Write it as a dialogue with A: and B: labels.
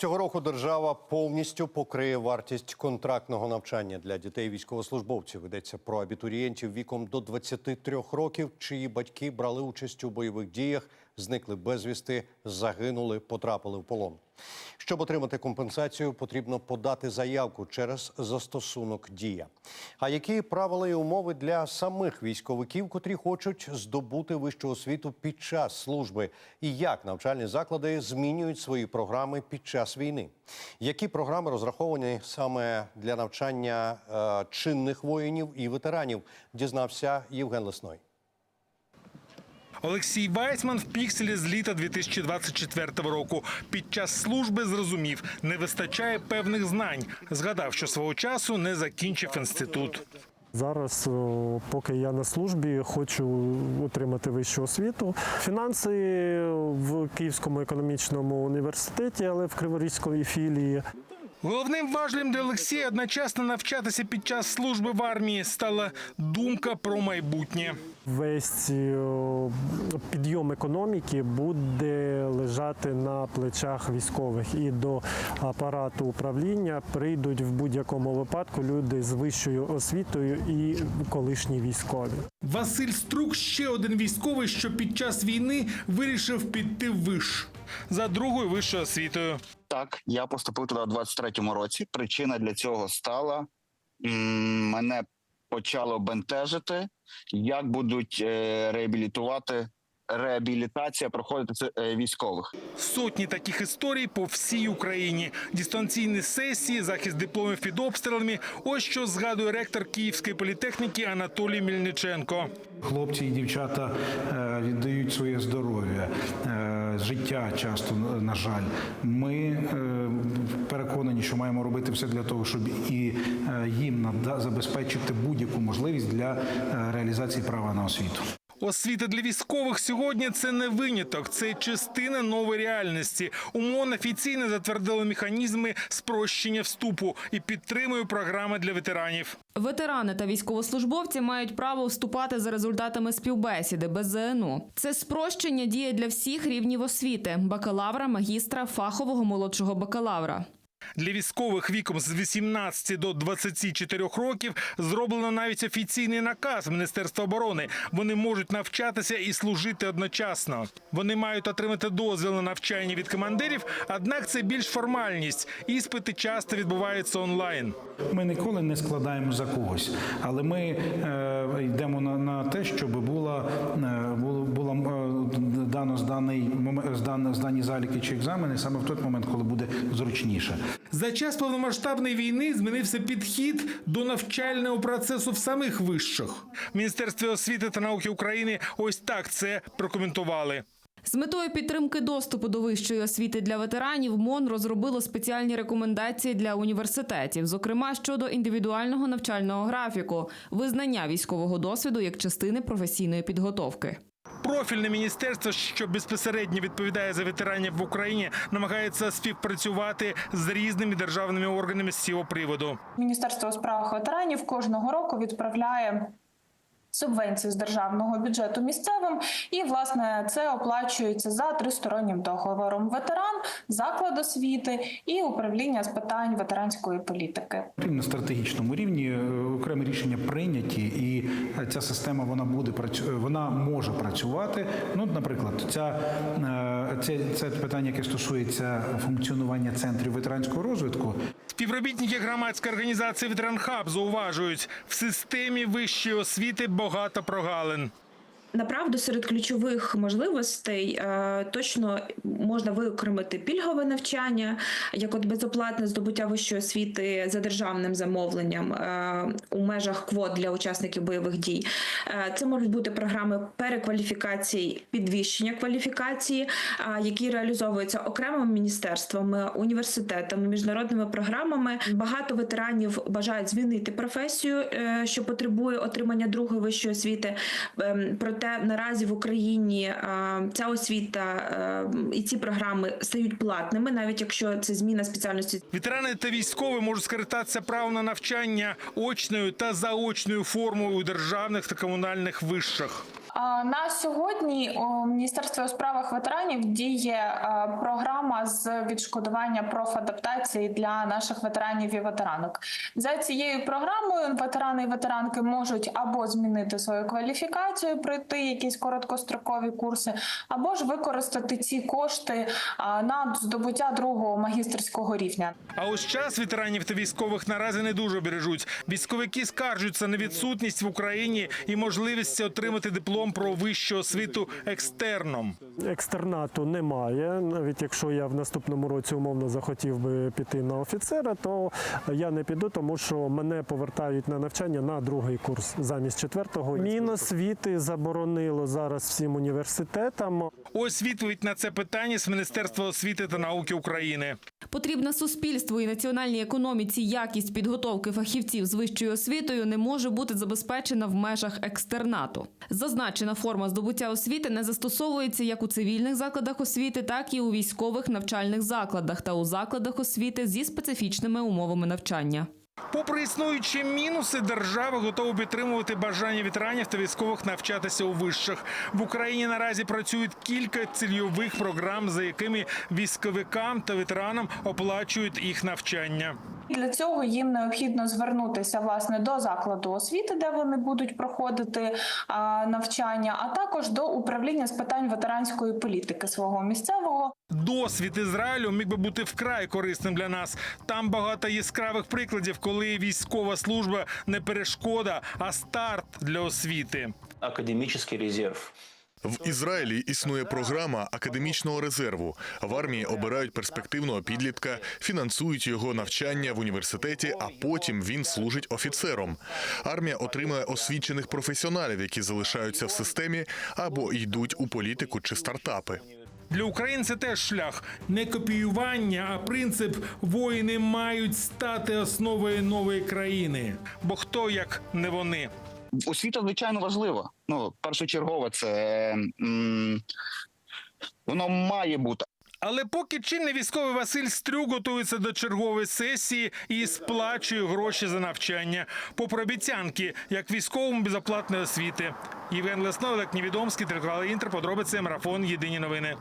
A: Цього року держава повністю покриє вартість контрактного навчання для дітей військовослужбовців. Йдеться про абітурієнтів віком до 23 років, чиї батьки брали участь у бойових діях, зникли безвісти, загинули, потрапили в полон. Щоб отримати компенсацію, потрібно подати заявку через застосунок Дія. А які правила і умови для самих військовиків, котрі хочуть здобути вищу освіту під час служби, і як навчальні заклади змінюють свої програми під час війни? Які програми розраховані саме для навчання е, чинних воїнів і ветеранів? Дізнався Євген Лесной.
B: Олексій Вайсман в пікселі з літа 2024 року. Під час служби зрозумів, не вистачає певних знань. Згадав, що свого часу не закінчив інститут.
C: Зараз, поки я на службі, хочу отримати вищу освіту. Фінанси в Київському економічному університеті, але в Криворізької філії.
B: Головним важлем для Олексія одночасно навчатися під час служби в армії стала думка про майбутнє.
C: Весь підйом економіки буде лежати на плечах військових, і до апарату управління прийдуть в будь-якому випадку люди з вищою освітою і колишні військові.
B: Василь Струк ще один військовий, що під час війни вирішив піти в виш за другою вищою освітою.
D: Так, я поступив туди у 23-му році. Причина для цього стала мене почало бентежити, як будуть е, реабілітувати. Реабілітація проходити е, військових.
B: Сотні таких історій по всій Україні. Дистанційні сесії, захист дипломів під обстрілами. Ось що згадує ректор Київської політехніки Анатолій Мільниченко.
E: Хлопці і дівчата е, віддають своє здоров'я, е, життя часто, на жаль. Ми переконані, що маємо робити все для того, щоб і їм нада- забезпечити будь-яку можливість для реалізації права на освіту.
B: Освіта для військових сьогодні це не виняток, це частина нової реальності. УМОН офіційно затвердили механізми спрощення вступу і підтримує програми для ветеранів.
F: Ветерани та військовослужбовці мають право вступати за результатами співбесіди без ЗНО. Це спрощення діє для всіх рівнів освіти: бакалавра, магістра, фахового молодшого бакалавра.
B: Для військових віком з 18 до 24 років зроблено навіть офіційний наказ Міністерства оборони. Вони можуть навчатися і служити одночасно. Вони мають отримати дозвіл на навчання від командирів, однак це більш формальність. Іспити часто відбуваються онлайн.
E: Ми ніколи не складаємо за когось, але ми е, йдемо на, на те, щоб була, е, е, дано зданий момент- здано- здані заліки чи екзамени саме в той момент, коли буде зручніше.
B: За час повномасштабної війни змінився підхід до навчального процесу в самих вищих. В Міністерстві освіти та науки України ось так це прокоментували.
F: З метою підтримки доступу до вищої освіти для ветеранів МОН розробило спеціальні рекомендації для університетів, зокрема щодо індивідуального навчального графіку, визнання військового досвіду як частини професійної підготовки.
B: Профільне міністерство, що безпосередньо відповідає за ветеранів в Україні, намагається співпрацювати з різними державними органами з цього приводу.
G: Міністерство у справах ветеранів кожного року відправляє. Субвенції з державного бюджету місцевим, і власне це оплачується за тристороннім договором. Ветеран, заклад освіти і управління з питань ветеранської політики.
E: На стратегічному рівні е, окремі рішення прийняті, і е, ця система вона буде вона може працювати. Ну, наприклад, ця е, це, це питання, яке стосується функціонування центрів ветеранського розвитку.
B: Співробітники громадської організації Ветеран Хаб зауважують, в системі вищої освіти багато прогалин.
H: Направду серед ключових можливостей е, точно можна виокремити пільгове навчання, як от безоплатне здобуття вищої освіти за державним замовленням е, у межах квот для учасників бойових дій. Е, Це можуть бути програми перекваліфікації, підвищення кваліфікації, які реалізовуються окремими міністерствами, університетами, міжнародними програмами. Багато ветеранів бажають змінити професію, що потребує отримання другої вищої освіти. Проте наразі в Україні е, ця освіта е, і ці програми стають платними, навіть якщо це зміна спеціальності
B: Ветерани та військові можуть скористатися правом на навчання очною та заочною формою у державних та комунальних вишах.
G: На сьогодні у Міністерстві у справах ветеранів діє е, програма з відшкодування профадаптації для наших ветеранів і ветеранок. За цією програмою ветерани і ветеранки можуть або змінити свою кваліфікацію, пройти якісь короткострокові курси, або ж використати ці кошти на здобуття другого магістерського рівня.
B: А ось час ветеранів та військових наразі не дуже бережуть. Військовики скаржуються на відсутність в Україні і можливість отримати диплом про вищу освіту екстерном.
C: Екстернату немає. Навіть якщо я в наступному році умовно захотів би піти на офіцера, то я не піду, тому що мене повертають на навчання на другий курс замість четвертого. Міносвіти заборонило зараз всім університетам.
B: Ось відповідь на це питання з Міністерства освіти та науки України.
F: Потрібна суспільству і національній економіці якість підготовки фахівців з вищою освітою не може бути забезпечена в межах екстернату. Зазначена форма здобуття освіти не застосовується як у цивільних закладах освіти, так і у військових навчальних закладах та у закладах освіти зі специфічними умовами навчання.
B: Попри існуючі мінуси, держава готова підтримувати бажання ветеранів та військових навчатися у вищих В Україні наразі працюють кілька цільових програм, за якими військовикам та ветеранам оплачують їх навчання.
G: Для цього їм необхідно звернутися власне до закладу освіти, де вони будуть проходити а, навчання, а також до управління з питань ветеранської політики свого місцевого.
B: Досвід Ізраїлю міг би бути вкрай корисним для нас. Там багато яскравих прикладів, коли військова служба не перешкода, а старт для освіти.
I: академический резерв.
J: В Ізраїлі існує програма академічного резерву. В армії обирають перспективного підлітка, фінансують його навчання в університеті, а потім він служить офіцером. Армія отримує освічених професіоналів, які залишаються в системі або йдуть у політику чи стартапи.
B: Для України це теж шлях не копіювання, а принцип воїни мають стати основою нової країни. Бо хто як не вони?
D: Освіта, звичайно, важлива. Ну, першочергово, це м, воно має бути.
B: Але поки чинний військовий Василь Стрюк готується до чергової сесії і сплачує гроші за навчання, попри обіцянки, як військовому безоплатної освіти. Євген Лесной, Олег Невідомський, телеканал Інтер, подробиці, марафон, єдині новини.